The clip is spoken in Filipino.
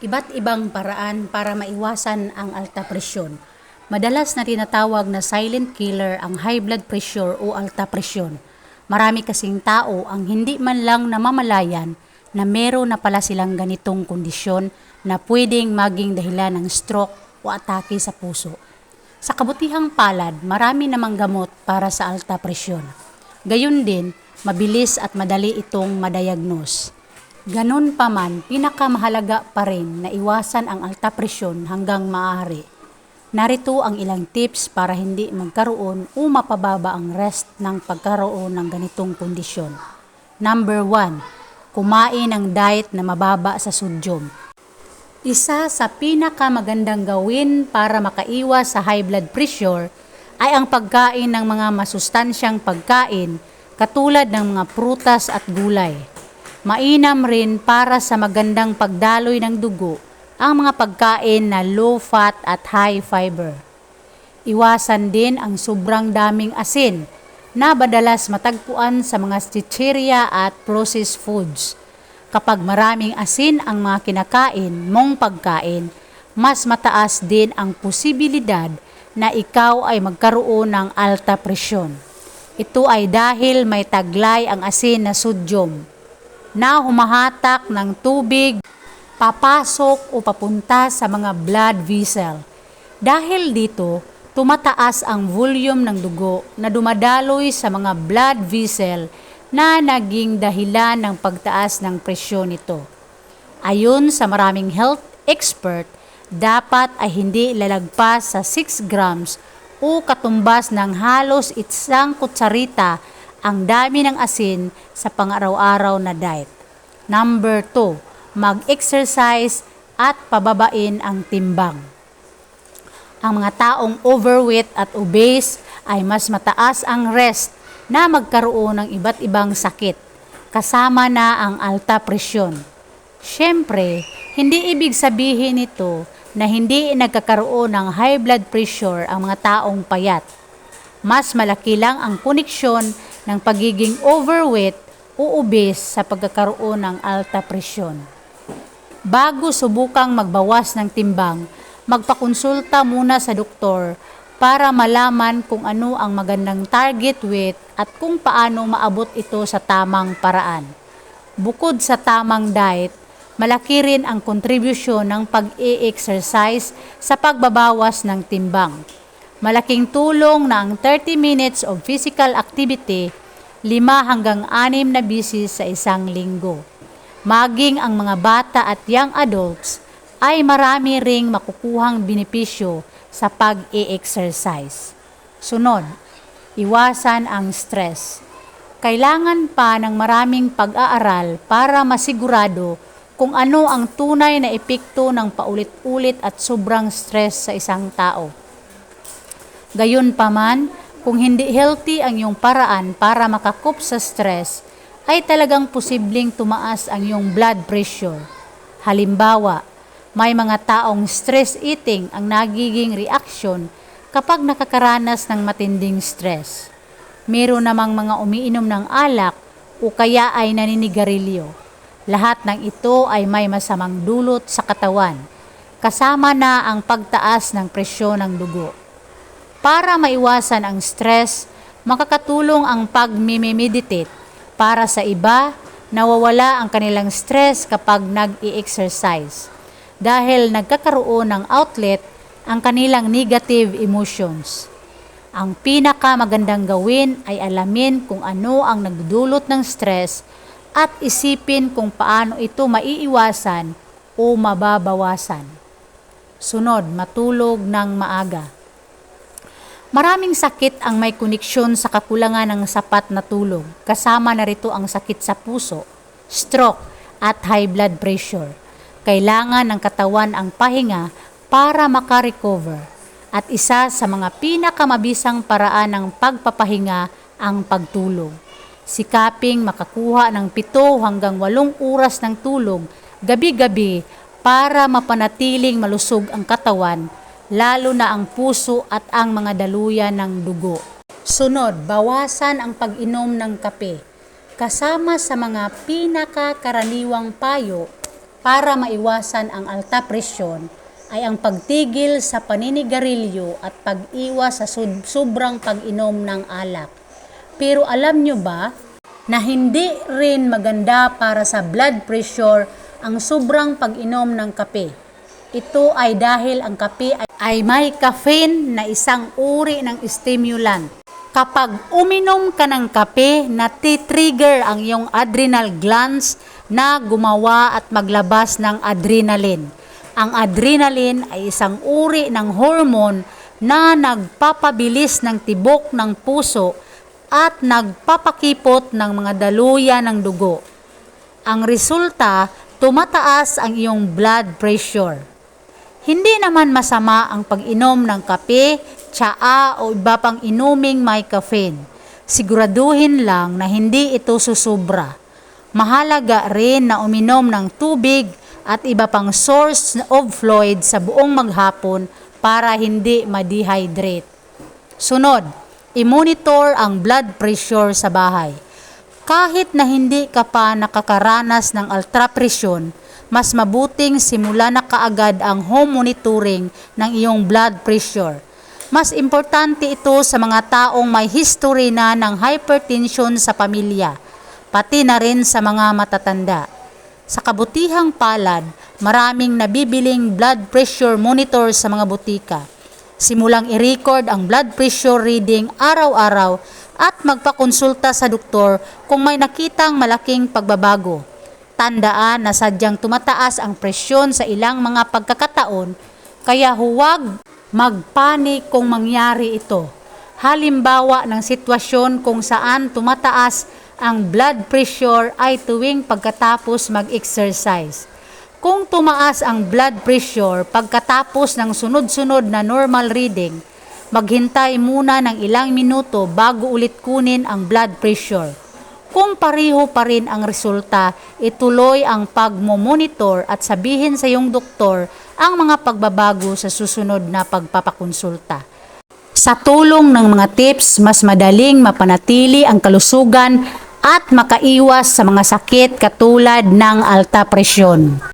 Iba't ibang paraan para maiwasan ang alta presyon. Madalas na tinatawag na silent killer ang high blood pressure o alta presyon. Marami kasing tao ang hindi man lang namamalayan na meron na pala silang ganitong kondisyon na pwedeng maging dahilan ng stroke o atake sa puso. Sa kabutihang palad, marami namang gamot para sa alta presyon. Gayun din, mabilis at madali itong madiagnose. Ganun pa man, pinakamahalaga pa rin na iwasan ang alta presyon hanggang maaari. Narito ang ilang tips para hindi magkaroon o mapababa ang rest ng pagkaroon ng ganitong kondisyon. Number 1. Kumain ng diet na mababa sa sodium. Isa sa pinakamagandang gawin para makaiwas sa high blood pressure ay ang pagkain ng mga masustansyang pagkain katulad ng mga prutas at gulay. Mainam rin para sa magandang pagdaloy ng dugo ang mga pagkain na low fat at high fiber. Iwasan din ang sobrang daming asin na madalas matagpuan sa mga chicheria at processed foods. Kapag maraming asin ang mga kinakain mong pagkain, mas mataas din ang posibilidad na ikaw ay magkaroon ng alta presyon. Ito ay dahil may taglay ang asin na sodium na humahatak ng tubig papasok o papunta sa mga blood vessel. Dahil dito, tumataas ang volume ng dugo na dumadaloy sa mga blood vessel na naging dahilan ng pagtaas ng presyon nito. Ayon sa maraming health expert, dapat ay hindi lalagpas sa 6 grams o katumbas ng halos isang kutsarita ang dami ng asin sa pang-araw-araw na diet. Number 2, mag-exercise at pababain ang timbang. Ang mga taong overweight at obese ay mas mataas ang rest na magkaroon ng iba't ibang sakit, kasama na ang alta presyon. Siyempre, hindi ibig sabihin nito na hindi nagkakaroon ng high blood pressure ang mga taong payat. Mas malaki lang ang koneksyon ng pagiging overweight o obese sa pagkakaroon ng alta presyon. Bago subukang magbawas ng timbang, magpakonsulta muna sa doktor para malaman kung ano ang magandang target weight at kung paano maabot ito sa tamang paraan. Bukod sa tamang diet, malaki rin ang kontribusyon ng pag-e-exercise sa pagbabawas ng timbang. Malaking tulong ang 30 minutes of physical activity, 5 hanggang 6 na bisis sa isang linggo. Maging ang mga bata at young adults ay marami ring makukuhang benepisyo sa pag-e-exercise. Sunod, iwasan ang stress. Kailangan pa ng maraming pag-aaral para masigurado kung ano ang tunay na epekto ng paulit-ulit at sobrang stress sa isang tao. Gayon pa man, kung hindi healthy ang iyong paraan para makakup sa stress, ay talagang posibleng tumaas ang iyong blood pressure. Halimbawa, may mga taong stress eating ang nagiging reaksyon kapag nakakaranas ng matinding stress. Meron namang mga umiinom ng alak o kaya ay naninigarilyo. Lahat ng ito ay may masamang dulot sa katawan, kasama na ang pagtaas ng presyon ng dugo. Para maiwasan ang stress, makakatulong ang pag-meditate. Para sa iba, nawawala ang kanilang stress kapag nag-i-exercise dahil nagkakaroon ng outlet ang kanilang negative emotions. Ang pinakamagandang gawin ay alamin kung ano ang nagdudulot ng stress at isipin kung paano ito maiiwasan o mababawasan. Sunod, matulog ng maaga. Maraming sakit ang may koneksyon sa kakulangan ng sapat na tulog. Kasama na rito ang sakit sa puso, stroke, at high blood pressure kailangan ng katawan ang pahinga para makarecover. At isa sa mga pinakamabisang paraan ng pagpapahinga ang pagtulog. Sikaping makakuha ng pito hanggang walong oras ng tulog gabi-gabi para mapanatiling malusog ang katawan, lalo na ang puso at ang mga daluyan ng dugo. Sunod, bawasan ang pag-inom ng kape. Kasama sa mga pinakakaraniwang payo para maiwasan ang alta presyon ay ang pagtigil sa paninigarilyo at pag-iwas sa sobrang pag-inom ng alak. Pero alam nyo ba na hindi rin maganda para sa blood pressure ang sobrang pag-inom ng kape? Ito ay dahil ang kape ay, ay may caffeine na isang uri ng stimulant. Kapag uminom ka ng kape, natitrigger ang iyong adrenal glands na gumawa at maglabas ng adrenaline. Ang adrenaline ay isang uri ng hormone na nagpapabilis ng tibok ng puso at nagpapakipot ng mga daluyan ng dugo. Ang resulta, tumataas ang iyong blood pressure. Hindi naman masama ang pag-inom ng kape, tsaa o iba pang inuming may caffeine. Siguraduhin lang na hindi ito susubra. Mahalaga rin na uminom ng tubig at iba pang source of fluid sa buong maghapon para hindi ma-dehydrate. Sunod, i-monitor ang blood pressure sa bahay. Kahit na hindi ka pa nakakaranas ng ultrapresyon, mas mabuting simula na kaagad ang home monitoring ng iyong blood pressure. Mas importante ito sa mga taong may history na ng hypertension sa pamilya, pati na rin sa mga matatanda. Sa kabutihang palad, maraming nabibiling blood pressure monitor sa mga butika. Simulang i-record ang blood pressure reading araw-araw at magpakonsulta sa doktor kung may nakitang malaking pagbabago. Tandaan na sadyang tumataas ang presyon sa ilang mga pagkakataon, kaya huwag magpanik kung mangyari ito. Halimbawa ng sitwasyon kung saan tumataas ang blood pressure ay tuwing pagkatapos mag-exercise. Kung tumaas ang blood pressure pagkatapos ng sunod-sunod na normal reading, maghintay muna ng ilang minuto bago ulit kunin ang blood pressure. Kung pareho pa rin ang resulta, ituloy ang pagmomonitor at sabihin sa iyong doktor ang mga pagbabago sa susunod na pagpapakonsulta. Sa tulong ng mga tips, mas madaling mapanatili ang kalusugan at makaiwas sa mga sakit katulad ng alta presyon.